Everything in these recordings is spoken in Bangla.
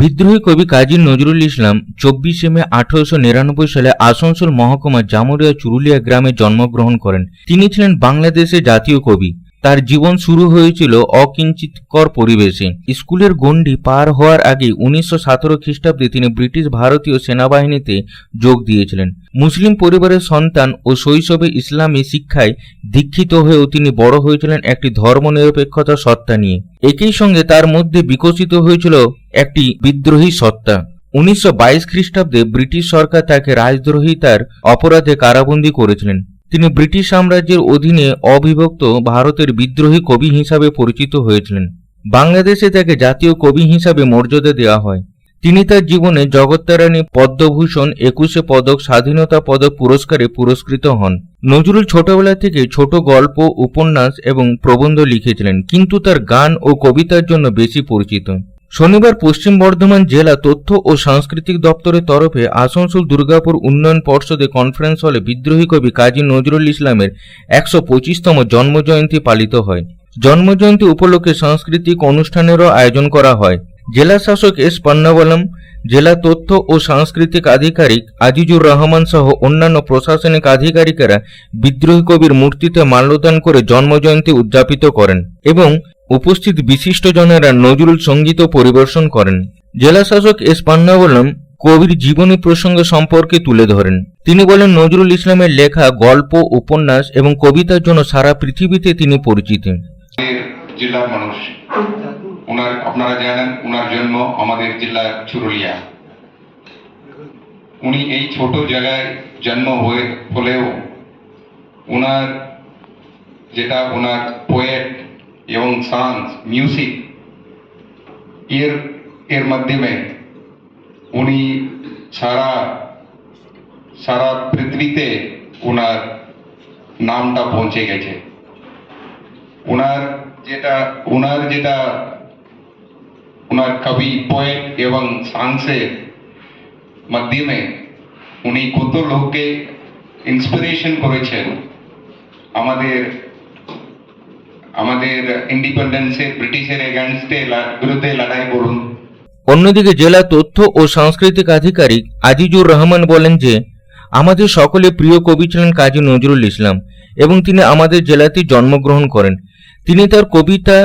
বিদ্রোহী কবি কাজী নজরুল ইসলাম চব্বিশে মে আঠারোশো নিরানব্বই সালে আসানসোল মহকুমা জামুরিয়া চুরুলিয়া গ্রামে জন্মগ্রহণ করেন। তিনি ছিলেন বাংলাদেশের জাতীয় কবি। তার জীবন শুরু হয়েছিল অকিঞ্চিতকর পরিবেশে। স্কুলের গণ্ডি পার হওয়ার আগে উনিশশো সতেরো খ্রিস্টাব্দে তিনি ব্রিটিশ ভারতীয় সেনাবাহিনীতে যোগ দিয়েছিলেন। মুসলিম পরিবারের সন্তান ও শৈশবে ইসলামী শিক্ষায় দীক্ষিত হয়েও তিনি বড় হয়েছিলেন একটি ধর্মনিরপেক্ষতা সত্তা নিয়ে। একই সঙ্গে তার মধ্যে বিকশিত হয়েছিল একটি বিদ্রোহী সত্তা। উনিশশো বাইশ খ্রিস্টাব্দে ব্রিটিশ সরকার তাকে রাজদ্রোহিতার অপরাধে কারাবন্দী করেছিলেন। তিনি ব্রিটিশ সাম্রাজ্যের অধীনে অবিভক্ত ভারতের বিদ্রোহী কবি হিসাবে পরিচিত হয়েছিলেন। বাংলাদেশে তাকে জাতীয় কবি হিসাবে মর্যাদা দেওয়া হয়। তিনি তার জীবনে জগত্তারানী পদ্মভূষণ একুশে পদক, স্বাধীনতা পদক পুরস্কারে পুরস্কৃত হন। নজরুল ছোটবেলা থেকে ছোট গল্প, উপন্যাস এবং প্রবন্ধ লিখেছিলেন, কিন্তু তার গান ও কবিতার জন্য বেশি পরিচিত। শনিবার পশ্চিম বর্ধমান জেলা তথ্য ও সাংস্কৃতিক দপ্তরের তরফে আসানসোল দুর্গাপুর উন্নয়ন পর্ষদে কনফারেন্স হলে বিদ্রোহী কবি কাজী নজরুল ইসলামের একশো পঁচিশতম জন্মজয়ন্তী পালিত হয়। জন্মজয়ন্তী উপলক্ষে সাংস্কৃতিক অনুষ্ঠানেরও আয়োজন করা হয়। জেলা শাসক এস পান্নাবলম, জেলা তথ্য ও সাংস্কৃতিক আধিকারিক আজিজুর রহমান সহ অন্যান্য প্রশাসনিক আধিকারিকেরা বিদ্রোহী কবির মূর্তিতে মাল্যদান করে জন্মজয়ন্তী উদযাপিত করেন এবং উপস্থিত বিশিষ্টজনেরা নজরুল সংগীত পরিবেশন করেন। জেলা শাসক এস পান্নাবলম কবির জীবনী প্রসঙ্গ সম্পর্কে তুলে ধরেন। তিনি বলেন, নজরুল ইসলামের লেখা, গল্প, উপন্যাস এবং কবিতার জন্য সারা পৃথিবীতে তিনি পরিচিত। জেলার মানুষ, ওনার, আপনারা জানেন, ওনার জন্ম আমাদের জেলার চুরুলিয়া। উনি এই ছোট জায়গায় জন্ম হয়ে, হলেও ওনার, যেটা ওনার পোয়েট এবং সাংস মিউজিক এর এর মাধ্যমে উনি সারা সারা পৃথিবীতে ওনার নামটা পৌঁছে গেছে ওনার যেটা ওনার যেটা ওনার কবি পোয়েট এবং সাংসের মাধ্যমে উনি কত লোককে ইন্সপিরেশন করেছেন আমাদের আমাদের ইন্ডিপেন্ডেন্সের ব্রিটিশের এগেনস্টে বিরুদ্ধে লড়াই করুন। অন্যদিকে জেলা তথ্য ও সাংস্কৃতিক আধিকারিক আজিজুর রহমান বলেন যে আমাদের সকলে প্রিয় কবি ছিলেন কাজী নজরুল ইসলাম এবং তিনি আমাদের জেলাতে জন্মগ্রহণ করেন। তিনি তার কবিতা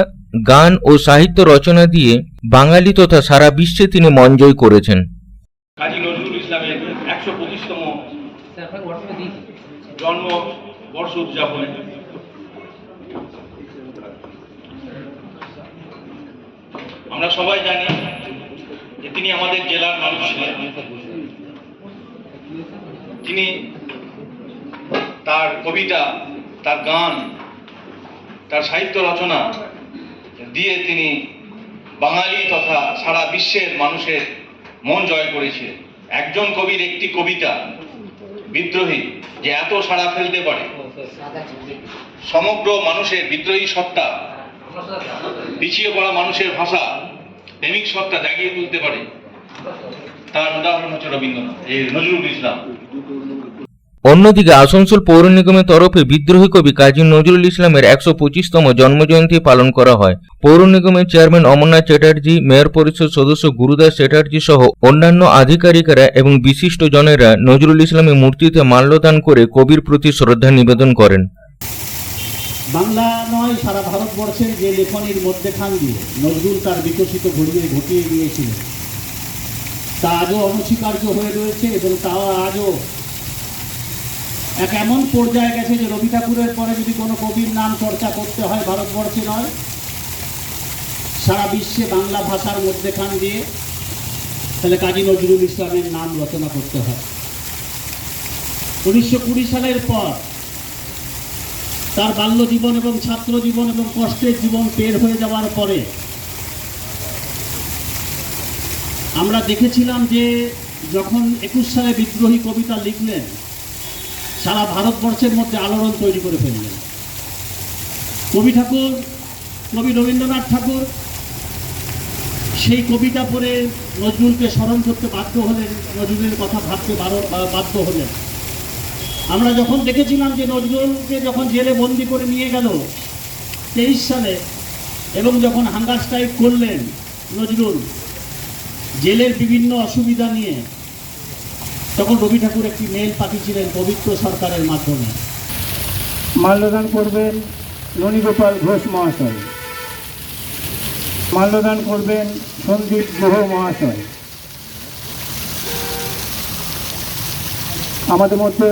গান ও সাহিত্য রচনা দিয়ে বাঙালি তথা সারা বিশ্বে তিনি মন জয় করেছেন। কাজী নজরুল ইসলামের একশো পঁচিশতম জন্ম বর্ষ উদযাপনে আমরা সবাই জানি যে তিনি আমাদের জেলার মানুষ ছিলেন। তিনি তার কবিতা, তার গান, তার সাহিত্য রচনা দিয়ে তিনি বাঙালি তথা সারা বিশ্বের মানুষের মন জয় করেছে। একজন কবির একটি কবিতা বিদ্রোহী যে এত সাড়া ফেলতে পারে। সমগ্র মানুষের বিদ্রোহী সত্তা পিছিয়ে পড়া মানুষের ভাষা প্রেমিক সত্তা জাগিয়ে তুলতে পারে। তার উদাহরণ হচ্ছে রবীন্দ্রনাথ, এই নজরুল ইসলাম। অন্যদিকে আসানসোল পৌর নিগমের তরফে বিদ্রোহী কবি কাজী নজরুল ইসলামের একশো পঁচিশতম জন্মজয়ন্তী পালন করা হয়। পৌর নিগমের চেয়ারম্যান অমরনাথ চ্যাটার্জি, মেয়র পরিষদ সদস্য গুরুদাস চ্যাটার্জি সহ অন্যান্য আধিকারিকেরা এবং বিশিষ্ট জনেরা নজরুল ইসলামের মূর্তিতে মাল্যদান করে কবির প্রতি শ্রদ্ধা নিবেদন করেন। বাংলা নয়, সারা ভারতবর্ষের যে লেখনির মধ্যেখান দিয়ে নজরুল তার বিকশিত ঘটিয়ে ঘটিয়ে গিয়েছিলেন তা আজও অনস্বীকার্য হয়ে রয়েছে এবং তা আজও এক এমন পর্যায়ে গেছে যে রবি ঠাকুরের পরে যদি কোনো কবির নাম চর্চা করতে হয় ভারতবর্ষে নয়, সারা বিশ্বে বাংলা ভাষার মধ্যেখান দিয়ে তাহলে কাজী নজরুল ইসলামের নাম রচনা করতে হয়। উনিশশো কুড়ি সালের পর তার বাল্য জীবন এবং ছাত্র জীবন এবং কষ্টের জীবন পের হয়ে যাওয়ার পরে আমরা দেখেছিলাম যে যখন একুশ সালে বিদ্রোহী কবিতা লিখলেন, সারা ভারতবর্ষের মধ্যে আলোড়ন তৈরি করে ফেললেন। কবি ঠাকুর, কবি রবীন্দ্রনাথ ঠাকুর সেই কবিতা পড়ে নজরুলকে স্মরণ করতে বাধ্য হলেন, নজরুলের কথা ভাবতে বাধ্য হলেন। আমরা যখন দেখেছিলাম যে নজরুলকে যখন জেলে বন্দি করে নিয়ে গেল, তেইশ সালে, এবং যখন হাঙ্গার স্ট্রাইক করলেন নজরুল, জেলের বিভিন্ন অসুবিধা নিয়ে, তখন রবি ঠাকুর একটি মেল পাঠিয়েছিলেন পবিত্র সরকারের মাধ্যমে। মাল্যদান করবেন ননীগোপাল ঘোষ মহাশয়। মাল্যদান করবেন সন্দীপ গুহ মহাশয়। আমাদের মধ্যে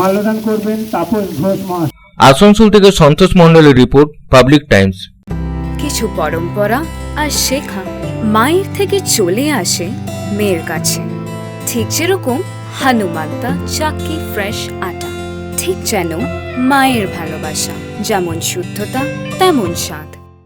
মাল্যদান করবেন তাপস ঘোষ মহাশয় আসানসোল থেকে সন্তোষ মণ্ডলের রিপোর্ট পাবলিক টাইমস। কিছু পরম্পরা আর শেখা মায়ের থেকে চলে আসে মেয়ের কাছে। ঠিক যেরকম হানুমান্তা চাকি ফ্রেশ আটা। ঠিক যেন মায়ের ভালোবাসা যেমন শুদ্ধতা তেমন স্বাদ।